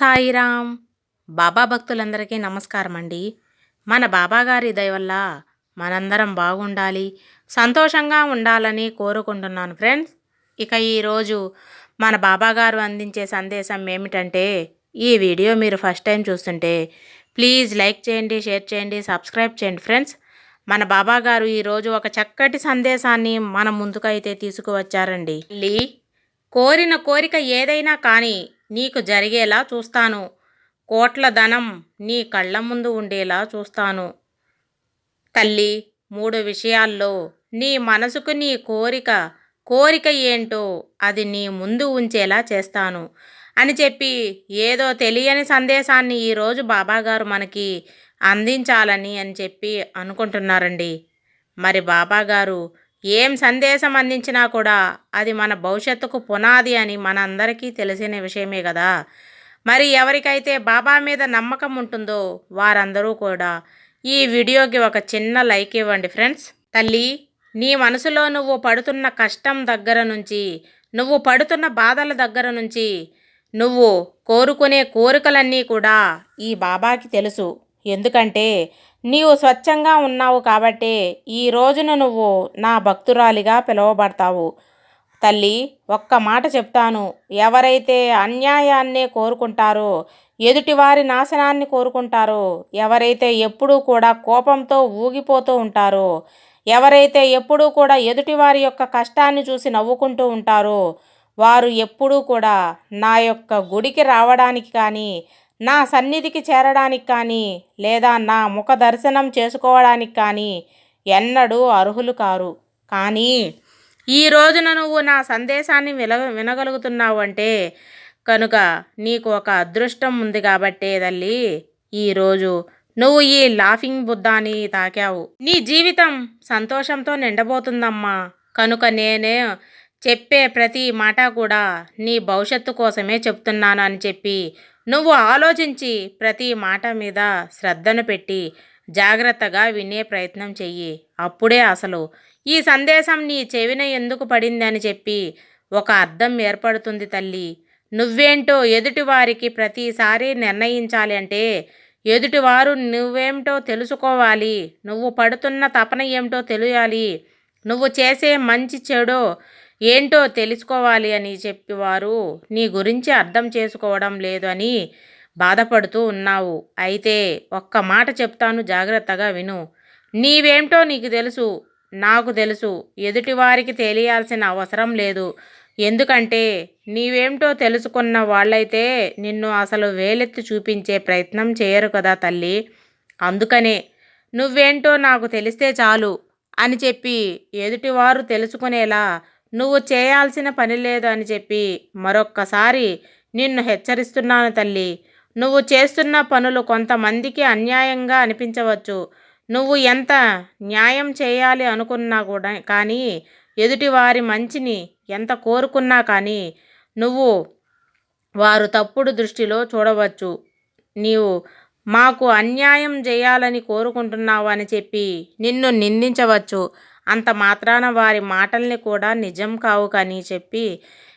సాయిరామ్. బాబా భక్తులందరికీ నమస్కారం అండి మన బాబాగారి దయ వల్ల మనందరం బాగుండాలి సంతోషంగా ఉండాలని కోరుకుంటున్నాను ఫ్రెండ్స్. ఇక ఈరోజు మన బాబాగారు అందించే సందేశం ఏమిటంటే ఈ వీడియో మీరు ఫస్ట్ టైం చూస్తుంటే ప్లీజ్ లైక్ చేయండి షేర్ చేయండి సబ్స్క్రైబ్ చేయండి ఫ్రెండ్స్. మన బాబాగారు ఈరోజు ఒక చక్కటి సందేశాన్ని మన ముందుకైతే తీసుకువచ్చారండి. లీ కోరిన కోరిక ఏదైనా కానీ నీకు జరిగేలా చూస్తాను. కోట్ల ధనం నీ కళ్ళ ముందు ఉండేలా చూస్తాను. తల్లి మూడు విషయాల్లో నీ మనసుకు నీ కోరిక కోరిక ఏంటో అది నీ ముందు ఉంచేలా చేస్తాను. అని చెప్పి ఏదో తెలియని సందేశాన్ని ఈరోజు బాబాగారు మనకి అందించాలని అని చెప్పి అనుకుంటున్నారండి. మరి బాబాగారు ఏం సందేశం అందించినా కూడా అది మన భవిష్యత్తుకు పునాది అని మనందరికీ తెలిసిన విషయమే కదా. మరి ఎవరికైతే బాబా మీద నమ్మకం ఉంటుందో వారందరూ కూడా ఈ వీడియోకి ఒక చిన్న లైక్ ఇవ్వండి ఫ్రెండ్స్. తల్లి నీ మనసులో నువ్వు పడుతున్న కష్టం దగ్గర నుంచి నువ్వు పడుతున్న బాధల దగ్గర నుంచి నువ్వు కోరుకునే కోరికలన్నీ కూడా ఈ బాబాకి తెలుసు. ఎందుకంటే నీవు స్వచ్ఛంగా ఉన్నావు కాబట్టి ఈ రోజున నువ్వు నా భక్తురాలిగా పిలువబడతావు. తల్లి ఒక్క మాట చెప్తాను. ఎవరైతే అన్యాయాన్నే కోరుకుంటారో ఎదుటివారి నాశనాన్ని కోరుకుంటారో ఎవరైతే ఎప్పుడూ కూడా కోపంతో ఊగిపోతూ ఉంటారో ఎవరైతే ఎప్పుడూ కూడా ఎదుటివారి యొక్క కష్టాన్ని చూసి నవ్వుకుంటూ ఉంటారో వారు ఎప్పుడూ కూడా నా యొక్క గుడికి రావడానికి కానీ నా సన్నిధికి చేరడానికి కానీ లేదా నా ముఖ దర్శనం చేసుకోవడానికి కానీ ఎన్నడూ అర్హులు కారు. కానీ ఈ రోజున నువ్వు నా సందేశాన్ని విన వినగలుగుతున్నావు అంటే కనుక నీకు ఒక అదృష్టం ఉంది కాబట్టే తల్లి ఈరోజు నువ్వు ఈ లాఫింగ్ బుద్ధాని తాకావు. నీ జీవితం సంతోషంతో నిండబోతుందమ్మా. కనుక నేనే చెప్పే ప్రతి మాట కూడా నీ భవిష్యత్తు కోసమే చెప్తున్నాను అని చెప్పి నువ్వు ఆలోచించి ప్రతి మాట మీద శ్రద్ధను పెట్టి జాగ్రత్తగా వినే ప్రయత్నం చెయ్యి. అప్పుడే అసలు ఈ సందేశం నీ చెవిన ఎందుకు పడింది అని చెప్పి ఒక అర్థం ఏర్పడుతుంది తల్లి. నువ్వేంటో ఎదుటివారికి ప్రతిసారి నిర్ణయించాలి అంటే ఎదుటివారు నువ్వేమిటో తెలుసుకోవాలి. నువ్వు పడుతున్న తపన ఏమిటో తెలియాలి. నువ్వు చేసే మంచి చెడో ఏంటో తెలుసుకోవాలి అని చెప్పేవారు. నీ గురించి అర్థం చేసుకోవడం లేదు అని బాధపడుతూ ఉన్నావు. అయితే ఒక్క మాట చెప్తాను జాగ్రత్తగా విను. నీవేంటో నీకు తెలుసు నాకు తెలుసు. ఎదుటివారికి తెలియాల్సిన అవసరం లేదు. ఎందుకంటే నీవేంటో తెలుసుకున్న వాళ్ళైతే నిన్ను అసలు వేలెత్తి చూపించే ప్రయత్నం చేయరు కదా తల్లి. అందుకనే నువ్వేంటో నాకు తెలిస్తే చాలు అని చెప్పి ఎదుటివారు తెలుసుకునేలా నువ్వు చేయాల్సిన పని లేదు అని చెప్పి మరొక్కసారి నిన్ను హెచ్చరిస్తున్నాను తల్లి. నువ్వు చేస్తున్న పనులు కొంతమందికి అన్యాయంగా అనిపించవచ్చు. నువ్వు ఎంత న్యాయం చేయాలి అనుకున్నా కూడా కానీ ఎదుటివారి మంచిని ఎంత కోరుకున్నా కానీ నువ్వు వారు తప్పుడు దృష్టిలో చూడవచ్చు. నీవు మాకు అన్యాయం చేయాలని కోరుకుంటున్నావు అని చెప్పి నిన్ను నిందించవచ్చు. అంత మాత్రాన వారి మాటల్ని కూడా నిజం కావు కానీ చెప్పి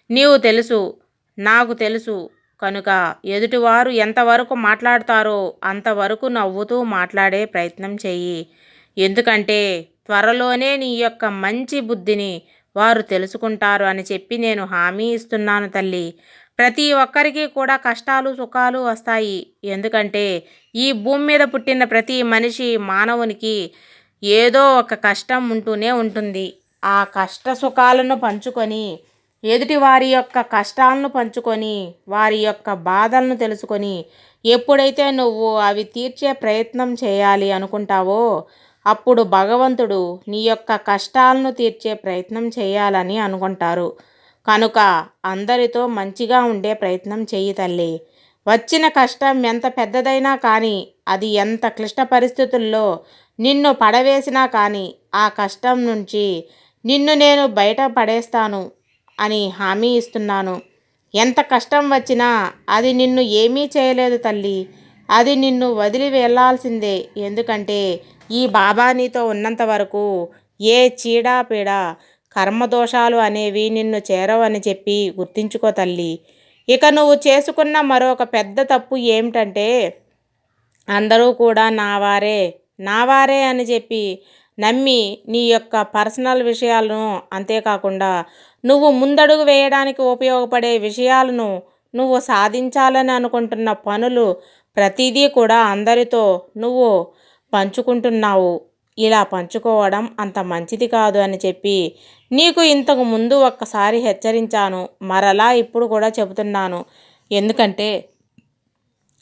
నీవు తెలుసు నాకు తెలుసు కనుక ఎదుటివారు ఎంతవరకు మాట్లాడతారో అంతవరకు నవ్వుతూ మాట్లాడే ప్రయత్నం చెయ్యి. ఎందుకంటే త్వరలోనే నీ యొక్క మంచి బుద్ధిని వారు తెలుసుకుంటారు అని చెప్పి నేను హామీ ఇస్తున్నాను తల్లి. ప్రతి ఒక్కరికి కూడా కష్టాలు సుఖాలు వస్తాయి. ఎందుకంటే ఈ భూమి మీద పుట్టిన ప్రతి మనిషి మానవునికి ఏదో ఒక కష్టం ఉంటూనే ఉంటుంది. ఆ కష్ట సుఖాలను పంచుకొని ఎదుటి వారి యొక్క కష్టాలను పంచుకొని వారి యొక్క బాధలను తెలుసుకొని ఎప్పుడైతే నువ్వు అవి తీర్చే ప్రయత్నం చేయాలి అనుకుంటావో అప్పుడు భగవంతుడు నీ యొక్క కష్టాలను తీర్చే ప్రయత్నం చేయాలని అనుకుంటారు. కనుక అందరితో మంచిగా ఉండే ప్రయత్నం చెయ్యి తల్లి. వచ్చిన కష్టం ఎంత పెద్దదైనా కానీ అది ఎంత క్లిష్ట పరిస్థితుల్లో నిన్ను పడవేసినా కానీ ఆ కష్టం నుంచి నిన్ను నేను బయట పడేస్తాను అని హామీ ఇస్తున్నాను. ఎంత కష్టం వచ్చినా అది నిన్ను ఏమీ చేయలేదు తల్లి. అది నిన్ను వదిలి వెళ్ళాల్సిందే ఎందుకంటే ఈ బాబా నీతో ఉన్నంత వరకు ఏ చీడా పీడ కర్మదోషాలు అనేవి నిన్ను చేరవని చెప్పి గుర్తించుకో తల్లి. ఇక నువ్వు చేసుకున్న మరొక పెద్ద తప్పు ఏమిటంటే అందరూ కూడా నా వారే. నావారే అని చెప్పి నమ్మి నీ యొక్క పర్సనల్ విషయాలను అంతేకాకుండా నువ్వు ముందడుగు వేయడానికి ఉపయోగపడే విషయాలను నువ్వు సాధించాలని అనుకుంటున్న పనులు ప్రతిదీ కూడా అందరితో నువ్వు పంచుకుంటున్నావు. ఇలా పంచుకోవడం అంత మంచిది కాదు అని చెప్పి నీకు ఇంతకు ముందు ఒక్కసారి హెచ్చరించాను. మరలా ఇప్పుడు కూడా చెబుతున్నాను. ఎందుకంటే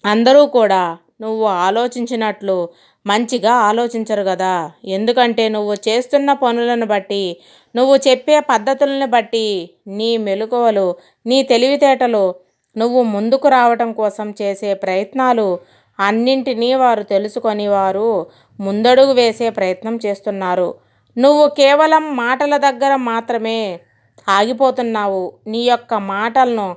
అందరూ కూడా నువ్వు ఆలోచించినట్లు మంచిగా ఆలోచించరు కదా. ఎందుకంటే నువ్వు చేస్తున్న పనులను బట్టి నువ్వు చెప్పే పద్ధతులను బట్టి నీ మెలకువలు నీ తెలివితేటలు నువ్వు ముందుకు రావటం కోసం చేసే ప్రయత్నాలు అన్నింటినీ వారు తెలుసుకొని వారు ముందడుగు వేసే ప్రయత్నం చేస్తున్నారు. నువ్వు కేవలం మాటల దగ్గర మాత్రమే ఆగిపోతున్నావు. నీ యొక్క మాటలను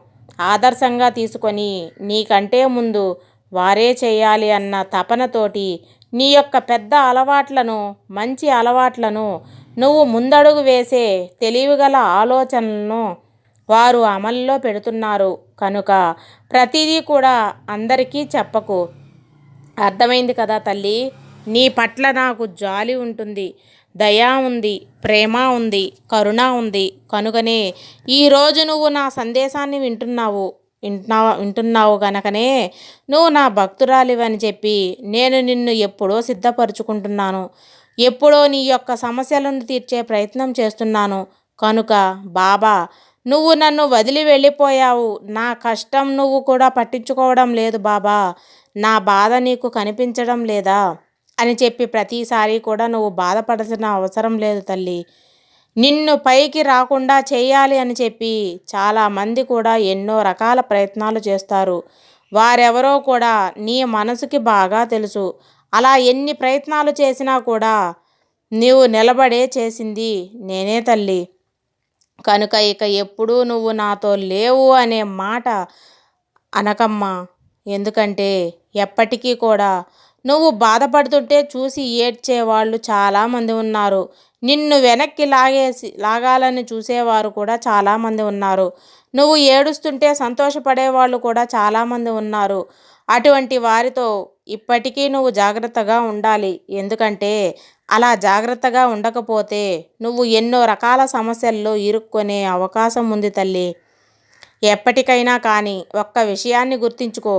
ఆదర్శంగా తీసుకొని నీకంటే ముందు వారే చేయాలి అన్న తపనతోటి నీ యొక్క పెద్ద అలవాట్లను మంచి అలవాట్లను నువ్వు ముందడుగు వేసే తెలివిగల ఆలోచనలను వారు అమల్లో పెడుతున్నారు. కనుక ప్రతిదీ కూడా అందరికీ చెప్పకు. అర్థమైంది కదా తల్లి? నీ పట్ల నాకు జాలి ఉంటుంది దయా ఉంది ప్రేమ ఉంది కరుణ ఉంది. కనుకనే ఈరోజు నువ్వు నా సందేశాన్ని వింటున్నావు. వింటున్నావు వింటున్నావు గనకనే నువ్వు నా భక్తురాలివని చెప్పి నేను నిన్ను ఎప్పుడో సిద్ధపరుచుకుంటున్నాను. ఎప్పుడో నీ యొక్క సమస్యలను తీర్చే ప్రయత్నం చేస్తున్నాను. కనుక బాబా నువ్వు నన్ను వదిలి వెళ్ళిపోయావు. నా కష్టం నువ్వు కూడా పట్టించుకోవడం లేదు బాబా. నా బాధ నీకు కనిపించడం లేదా? అని చెప్పి ప్రతిసారి కూడా నువ్వు బాధపడాల్సిన అవసరం లేదు తల్లి. నిన్ను పైకి రాకుండా చేయాలి అని చెప్పి చాలామంది కూడా ఎన్నో రకాల ప్రయత్నాలు చేస్తారు. వారెవరో కూడా నీ మనసుకి బాగా తెలుసు. అలా ఎన్ని ప్రయత్నాలు చేసినా కూడా నీవు నిలబడే చేసింది నేనే తల్లి. కనుక ఇక ఎప్పుడూ నువ్వు నాతో లేవు అనే మాట అనకమ్మా. ఎందుకంటే ఎప్పటికీ కూడా నువ్వు బాధపడుతుంటే చూసి ఏడ్చే వాళ్ళు చాలామంది ఉన్నారు. నిన్ను వెనక్కి లాగేసి లాగాలని చూసేవారు కూడా చాలామంది ఉన్నారు. నువ్వు ఏడుస్తుంటే సంతోషపడే వాళ్ళు కూడా చాలామంది ఉన్నారు. అటువంటి వారితో ఇప్పటికీ నువ్వు జాగ్రత్తగా ఉండాలి. ఎందుకంటే అలా జాగ్రత్తగా ఉండకపోతే నువ్వు ఎన్నో రకాల సమస్యల్లో ఇరుక్కునే అవకాశం ఉంది తల్లి. ఎప్పటికైనా కానీ ఒక్క విషయాన్ని గుర్తించుకో.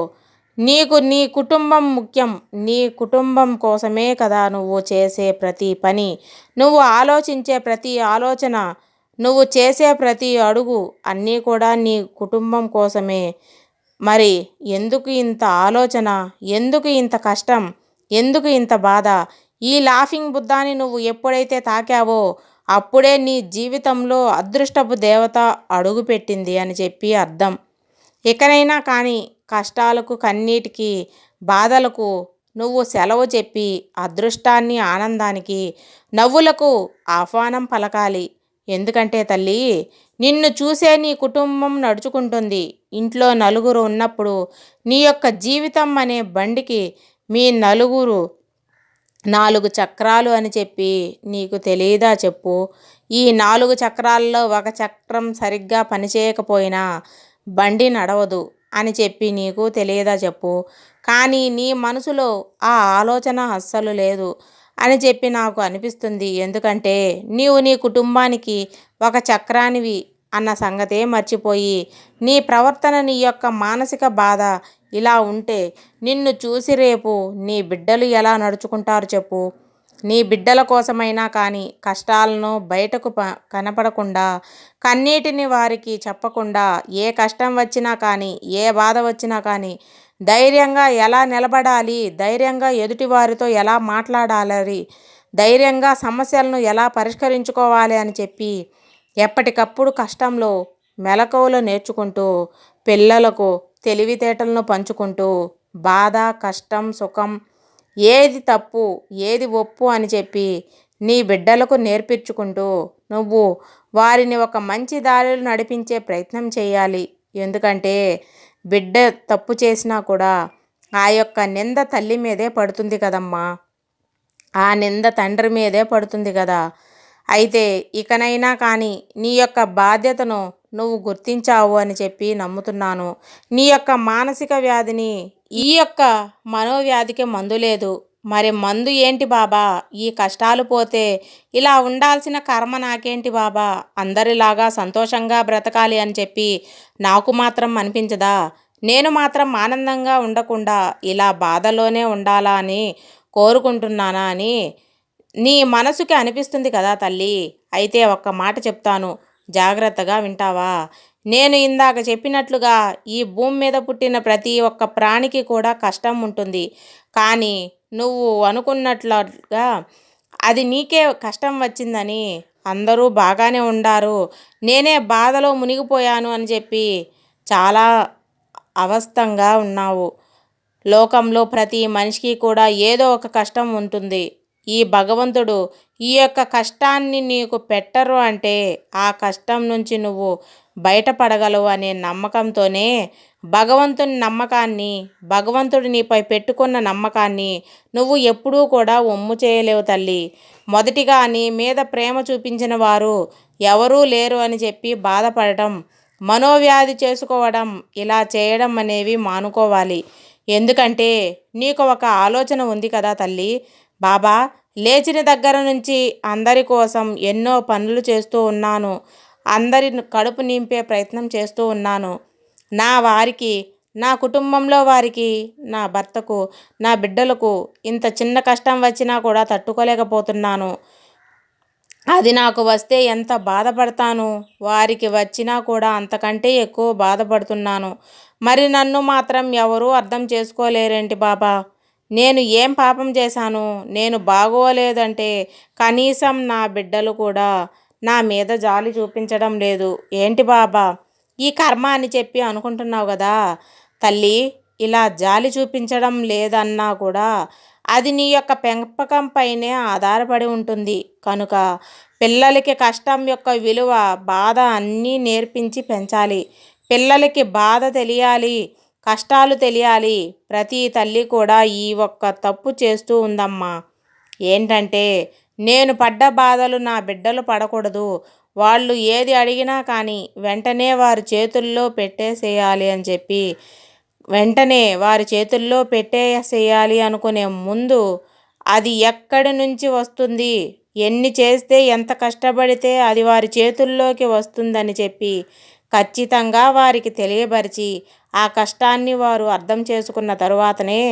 నీకు నీ కుటుంబం ముఖ్యం. నీ కుటుంబం కోసమే కదా నువ్వు చేసే ప్రతి పని. నువ్వు ఆలోచించే ప్రతి ఆలోచన నువ్వు చేసే ప్రతి అడుగు అన్నీ కూడా నీ కుటుంబం కోసమే. మరి ఎందుకు ఇంత ఆలోచన? ఎందుకు ఇంత కష్టం? ఎందుకు ఇంత బాధ? ఈ లాఫింగ్ బుద్ధాని నువ్వు ఎప్పుడైతే తాకావో అప్పుడే నీ జీవితంలో అదృష్టపు దేవత అడుగుపెట్టింది అని చెప్పి అర్థం. ఎక్కడైనా కానీ కష్టాలకు కన్నీటికి బాధలకు నువ్వు సెలవు చెప్పి అదృష్టాన్ని ఆనందానికి నవ్వులకు ఆహ్వానం పలకాలి. ఎందుకంటే తల్లి నిన్ను చూసే నీ కుటుంబం నడుచుకుంటుంది. ఇంట్లో నలుగురు ఉన్నప్పుడు నీ యొక్క జీవితం అనే బండికి మీ నలుగురు నాలుగు చక్రాలు అని చెప్పి నీకు తెలియదా చెప్పు. ఈ నాలుగు చక్రాల్లో ఒక చక్రం సరిగ్గా పనిచేయకపోయినా బండి నడవదు. అని చెప్పి నీకు తెలియదా చెప్పు. కానీ నీ మనసులో ఆ ఆలోచన అస్సలు లేదు అని చెప్పి నాకు అనిపిస్తుంది. ఎందుకంటే నీవు నీ కుటుంబానికి ఒక చక్రానివి అన్న సంగతే మర్చిపోయి నీ ప్రవర్తన నీ యొక్క మానసిక బాధ ఇలా ఉంటే నిన్ను చూసి రేపు నీ బిడ్డలు ఎలా నడుచుకుంటారు చెప్పు. నీ బిడ్డల కోసమైనా కానీ కష్టాలను బయటకు ప కనపడకుండా కన్నీటిని వారికి చెప్పకుండా ఏ కష్టం వచ్చినా కానీ ఏ బాధ వచ్చినా కానీ ధైర్యంగా ఎలా నిలబడాలి ధైర్యంగా ఎదుటివారితో ఎలా మాట్లాడాలి ధైర్యంగా సమస్యలను ఎలా పరిష్కరించుకోవాలి అని చెప్పి ఎప్పటికప్పుడు కష్టంలో మెలకువలు నేర్చుకుంటూ పిల్లలకు తెలివితేటలను పంచుకుంటూ బాధ కష్టం సుఖం ఏది తప్పు ఏది ఒప్పు అని చెప్పి నీ బిడ్డలకు నేర్పించుకుంటూ నువ్వు వారిని ఒక మంచి దారిలో నడిపించే ప్రయత్నం చేయాలి. ఎందుకంటే బిడ్డ తప్పు చేసినా కూడా ఆ యొక్క నింద తల్లి మీదే పడుతుంది కదమ్మా. ఆ నింద తండ్రి మీదే పడుతుంది కదా. అయితే ఇకనైనా కానీ నీ యొక్క బాధ్యతను నువ్వు గుర్తించావు అని చెప్పి నమ్ముతున్నాను. నీ యొక్క మానసిక వ్యాధిని ఈ యొక్క మనోవ్యాధికి మందు లేదు. మరి మందు ఏంటి బాబా? ఈ కష్టాలు పోతే ఇలా ఉండాల్సిన కర్మ నాకేంటి బాబా? అందరిలాగా సంతోషంగా బ్రతకాలి అని చెప్పి నాకు మాత్రం అనిపించదా? నేను మాత్రం ఆనందంగా ఉండకుండా ఇలా బాధలోనే ఉండాలా అని కోరుకుంటున్నానా అని నీ మనసుకి అనిపిస్తుంది కదా తల్లి. అయితే ఒక్క మాట చెప్తాను. జాగ్రత్తగా వింటావా? నేను ఇందాక చెప్పినట్లుగా ఈ భూమి మీద పుట్టిన ప్రతి ఒక్క ప్రాణికి కూడా కష్టం ఉంటుంది. కానీ నువ్వు అనుకున్నట్లుగా అది నీకే కష్టం వచ్చిందని అందరూ బాగానే ఉండారు. నేనే బాధలో మునిగిపోయాను అని చెప్పి చాలా అవస్థంగా ఉన్నావు. లోకంలో ప్రతి మనిషికి కూడా ఏదో ఒక కష్టం ఉంటుంది. ఈ భగవంతుడు ఈ యొక్క కష్టాన్ని నీకు పెట్టరు అంటే ఆ కష్టం నుంచి నువ్వు బయటపడగలవు అనే నమ్మకంతోనే భగవంతుని నమ్మకాన్ని భగవంతుడు నీపై పెట్టుకున్న నమ్మకాన్ని నువ్వు ఎప్పుడూ కూడా ఒమ్ము చేయలేవు తల్లి. మొదటిగా నీ మీద ప్రేమ చూపించిన వారు ఎవరూ లేరు అని చెప్పి బాధపడటం మనోవ్యాధి చేసుకోవడం ఇలా చేయడం అనేవి మానుకోవాలి. ఎందుకంటే నీకు ఒక ఆలోచన ఉంది కదా తల్లి. బాబా లేచిన దగ్గర నుంచి అందరి కోసం ఎన్నో పనులు చేస్తూ ఉన్నాను. అందరి కడుపు నింపే ప్రయత్నం చేస్తూ ఉన్నాను. నా వారికి నా కుటుంబంలో వారికి నా భర్తకు నా బిడ్డలకు ఇంత చిన్న కష్టం వచ్చినా కూడా తట్టుకోలేకపోతున్నాను. అది నాకు వస్తే ఎంత బాధపడతాను? వారికి వచ్చినా కూడా అంతకంటే ఎక్కువ బాధపడుతున్నాను. మరి నన్ను మాత్రం ఎవరూ అర్థం చేసుకోలేరేంటి బాబా? నేను ఏం పాపం చేశాను? నేను బాగోలేదంటే కనీసం నా బిడ్డలు కూడా నా మీద జాలి చూపించడం లేదు. ఏంటి బాబా? ఈ కర్మ అని చెప్పి అనుకుంటున్నావు కదా? తల్లి ఇలా జాలి చూపించడం లేదన్నా కూడా అది నీ యొక్క పెంపకం పైనే ఆధారపడి ఉంటుంది. కనుక పిల్లలకి కష్టం యొక్క విలువ బాధ అన్నీ నేర్పించి పెంచాలి. పిల్లలకి బాధ తెలియాలి కష్టాలు తెలియాలి. ప్రతి తల్లి కూడా ఈ ఒక్క తప్పు చేస్తూ ఉందమ్మా. ఏంటంటే నేను పడ్డ బాధలు నా బిడ్డలు పడకూడదు. వాళ్ళు ఏది అడిగినా కానీ వెంటనే వారి చేతుల్లో పెట్టేసేయాలి అని చెప్పి వెంటనే వారి చేతుల్లో పెట్టేసేయాలి అనుకునే ముందు అది ఎక్కడి నుంచి వస్తుంది? ఎన్ని చేస్తే ఎంత కష్టపడితే అది వారి చేతుల్లోకి వస్తుందని చెప్పి ఖచ్చితంగా వారికి తెలియపరిచి ఆ కష్టాన్ని వారు అర్థం చేసుకున్న తరువాతనే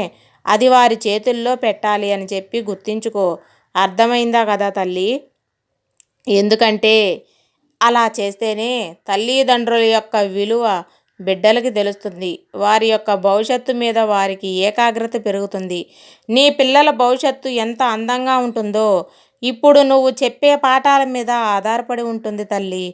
అది వారి చేతుల్లో పెట్టాలి అని చెప్పి గుర్తించుకో. అర్థమైందా కదా తల్లి? ఎందుకంటే అలా చేస్తేనే తల్లిదండ్రుల యొక్క విలువ బిడ్డలకి తెలుస్తుంది. వారి యొక్క భవిష్యత్తు మీద వారికి ఏకాగ్రత పెరుగుతుంది. నీ పిల్లల భవిష్యత్తు ఎంత అందంగా ఉంటుందో ఇప్పుడు నువ్వు చెప్పే పాఠాల మీద ఆధారపడి ఉంటుంది తల్లి.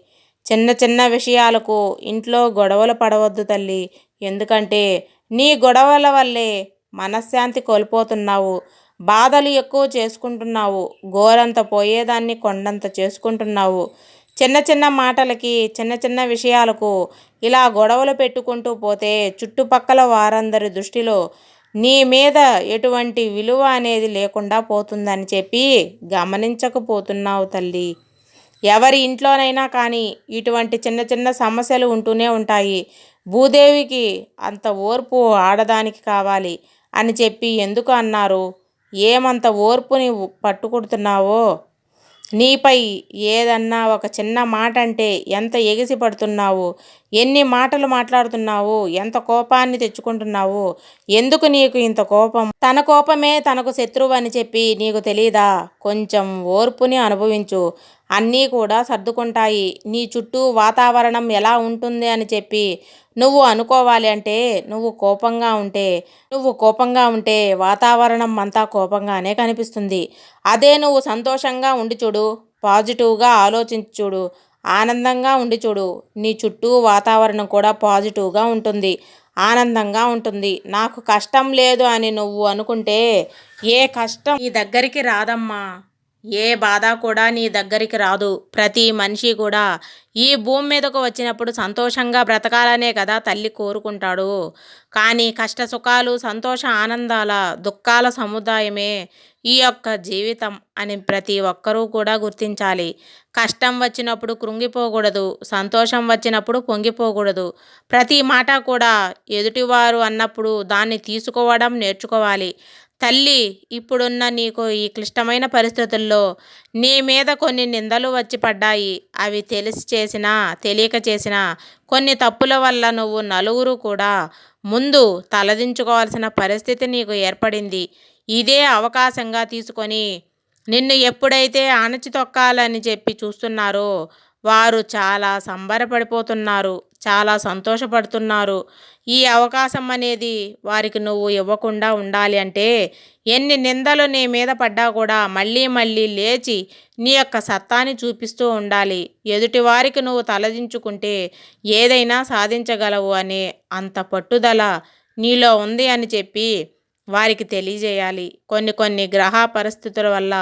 చిన్న చిన్న విషయాలకు ఇంట్లో గొడవలు పడవద్దు తల్లి. ఎందుకంటే నీ గొడవల వల్లే మనశ్శాంతి కోల్పోతున్నావు. బాధలు ఎక్కువ చేసుకుంటున్నావు. గోరంత పోయేదాన్ని కొండంత చేసుకుంటున్నావు. చిన్న చిన్న మాటలకి చిన్న చిన్న విషయాలకు ఇలా గొడవలు పెట్టుకుంటూ పోతే చుట్టుపక్కల వారందరి దృష్టిలో నీ మీద ఎటువంటి విలువ అనేది లేకుండా పోతుందని చెప్పి గమనించకపోతున్నావు తల్లి. ఎవరి ఇంట్లోనైనా కానీ ఇటువంటి చిన్న చిన్న సమస్యలు ఉంటూనే ఉంటాయి. భూదేవికి అంత ఓర్పు ఆడదానికి కావాలి అని చెప్పి ఎందుకు అన్నారు? ఏమంత ఓర్పుని పట్టుకుడుతున్నావో? నీపై ఏదన్నా ఒక చిన్న మాట అంటే ఎంత ఎగిసి పడుతున్నావు? ఎన్ని మాటలు మాట్లాడుతున్నావు? ఎంత కోపాన్ని తెచ్చుకుంటున్నావు? ఎందుకు నీకు ఇంత కోపం? తన కోపమే తనకు శత్రువు అని చెప్పి నీకు తెలీదా? కొంచెం ఓర్పుని అనుభవించు. అన్నీ కూడా సర్దుకుంటాయి. నీ చుట్టూ వాతావరణం ఎలా ఉంటుంది అని చెప్పి నువ్వు అనుకోవాలి అంటే నువ్వు కోపంగా ఉంటే నువ్వు కోపంగా ఉంటే వాతావరణం అంతా కోపంగానే కనిపిస్తుంది. అదే నువ్వు సంతోషంగా ఉండి చూడు పాజిటివ్గా ఆలోచించి చూడు ఆనందంగా ఉండి చూడు నీ చుట్టూ వాతావరణం కూడా పాజిటివ్గా ఉంటుంది ఆనందంగా ఉంటుంది. నాకు కష్టం లేదు అని నువ్వు అనుకుంటే ఏ కష్టం నీ దగ్గరికి రాదమ్మా. ఏ బాధ కూడా నీ దగ్గరికి రాదు. ప్రతి మనిషి కూడా ఈ భూమి మీదకు వచ్చినప్పుడు సంతోషంగా బ్రతకాలనే కదా తల్లి కోరుకుంటాడు. కానీ కష్ట సుఖాలు సంతోష ఆనందాల దుఃఖాల సముదాయమే ఈ యొక్క జీవితం అని ప్రతి ఒక్కరూ కూడా గుర్తించాలి. కష్టం వచ్చినప్పుడు కృంగిపోకూడదు. సంతోషం వచ్చినప్పుడు పొంగిపోకూడదు. ప్రతి మాట కూడా ఎదుటివారు అన్నప్పుడు దాన్ని తీసుకోవడం నేర్చుకోవాలి. తల్లి ఇప్పుడున్న నీకు ఈ క్లిష్టమైన పరిస్థితుల్లో నీ మీద కొన్ని నిందలు వచ్చి పడ్డాయి. అవి తెలిసి చేసినా తెలియక చేసినా కొన్ని తప్పుల వల్ల నువ్వు నలుగురు కూడా ముందు తలదించుకోవాల్సిన పరిస్థితి నీకు ఏర్పడింది. ఇదే అవకాశంగా తీసుకొని నిన్ను ఎప్పుడైతే అణచితొక్కాలని చెప్పి చూస్తున్నారో వారు చాలా సంబరపడిపోతున్నారు చాలా సంతోషపడుతున్నారు. ఈ అవకాశం అనేది వారికి నువ్వు ఇవ్వకుండా ఉండాలి అంటే ఎన్ని నిందలు నీ మీద పడ్డా కూడా మళ్ళీ మళ్ళీ లేచి నీ యొక్క సత్తాని చూపిస్తూ ఉండాలి. ఎదుటి వారికి నువ్వు తలదించుకుంటే ఏదైనా సాధించగలవు అనే అంత పట్టుదల నీలో ఉంది అని చెప్పి వారికి తెలియజేయాలి. కొన్ని కొన్ని గ్రహ పరిస్థితుల వల్ల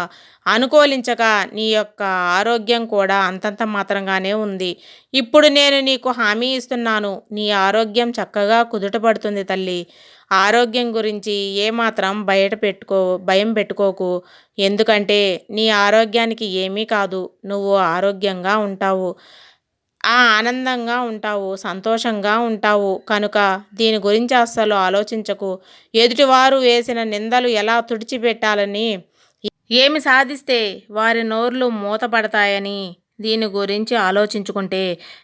అనుకూలించక నీ యొక్క ఆరోగ్యం కూడా అంతంత మాత్రంగానే ఉంది. ఇప్పుడు నేను నీకు హామీ ఇస్తున్నాను. నీ ఆరోగ్యం చక్కగా కుదుటపడుతుంది తల్లి. ఆరోగ్యం గురించి ఏమాత్రం బయట పెట్టుకో భయం పెట్టుకోకు. ఎందుకంటే నీ ఆరోగ్యానికి ఏమీ కాదు. నువ్వు ఆరోగ్యంగా ఉంటావు. ఆ ఆనందంగా ఉంటావు సంతోషంగా ఉంటావు. కనుక దీని గురించి అస్సలు ఆలోచించకు. ఎదుటివారు వేసిన నిందలు ఎలా తుడిచిపెట్టాలని ఏమి సాధిస్తే వారి నోర్లు మూతపడతాయని దీని గురించి ఆలోచించుకుంటే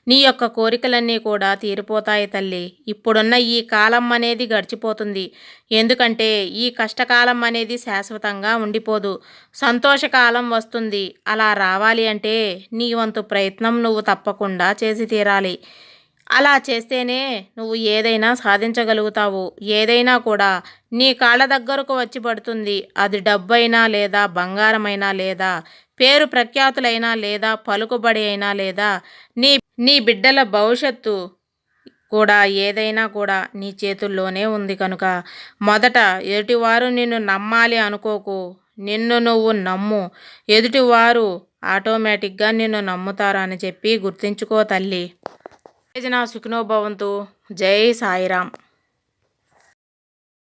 నీ యొక్క కోరికలన్నీ కూడా తీరిపోతాయి తల్లి. ఇప్పుడున్న ఈ కాలం అనేది గడిచిపోతుంది. ఎందుకంటే ఈ కష్టకాలం అనేది శాశ్వతంగా ఉండిపోదు. సంతోషకాలం వస్తుంది. అలా రావాలి అంటే నీ వంతు ప్రయత్నం నువ్వు తప్పకుండా చేసి తీరాలి. అలా చేస్తేనే నువ్వు ఏదైనా సాధించగలుగుతావు. ఏదైనా కూడా నీ కాళ్ళ దగ్గరకు వచ్చి పడుతుంది. అది డబ్బైనా లేదా బంగారమైనా లేదా పేరు ప్రఖ్యాతులైనా లేదా పలుకుబడి అయినా లేదా నీ నీ బిడ్డల భవిష్యత్తు కూడా ఏదైనా కూడా నీ చేతుల్లోనే ఉంది కనుక మొదట ఎదుటివారు నిన్ను నమ్మాలి అనుకోకు. నిన్ను నువ్వు నమ్ము. ఎదుటివారు ఆటోమేటిక్గా నిన్ను నమ్ముతారు అని చెప్పి గుర్తుంచుకో తల్లి. సుఖినో భవంతు. జై సాయిరామ్.